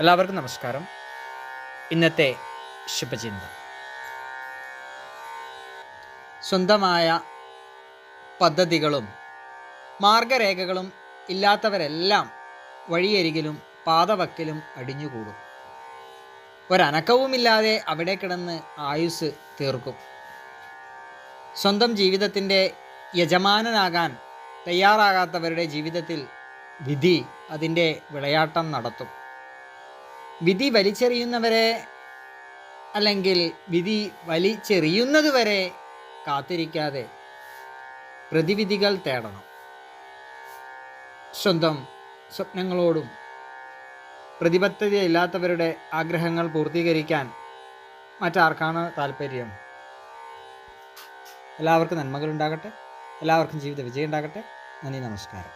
എല്ലാവർക്കും നമസ്കാരം. ഇന്നത്തെ ശുഭചിന്ത. സ്വന്തമായ പദ്ധതികളും മാർഗരേഖകളും ഇല്ലാത്തവരെല്ലാം വഴിയരികിലും പാതവക്കിലും അടിഞ്ഞുകൂടും. ഒരനക്കവുമില്ലാതെ അവിടെ കിടന്ന് ആയുസ് തീർക്കും. സ്വന്തം ജീവിതത്തിന്റെ യജമാനനാകാൻ തയ്യാറാകാത്തവരുടെ ജീവിതത്തിൽ വിധി അതിന്റെ വിളയാട്ടം നടത്തും. വിധി വലിച്ചെറിയുന്നവരെ അല്ലെങ്കിൽ വിധി വലിച്ചെറിയുന്നതുവരെ കാത്തിരിക്കാതെ പ്രതിവിധികൾ തേടണം. സ്വന്തം സ്വപ്നങ്ങളോടും പ്രതിബദ്ധതയില്ലാത്തവരുടെ ആഗ്രഹങ്ങൾ പൂർത്തീകരിക്കാൻ മറ്റാർക്കാണ് താല്പര്യം എല്ലാവർക്കും നന്മകൾ ഉണ്ടാകട്ടെ എല്ലാവർക്കും ജീവിത വിജയം ഉണ്ടാകട്ടെ നന്ദി നമസ്കാരം.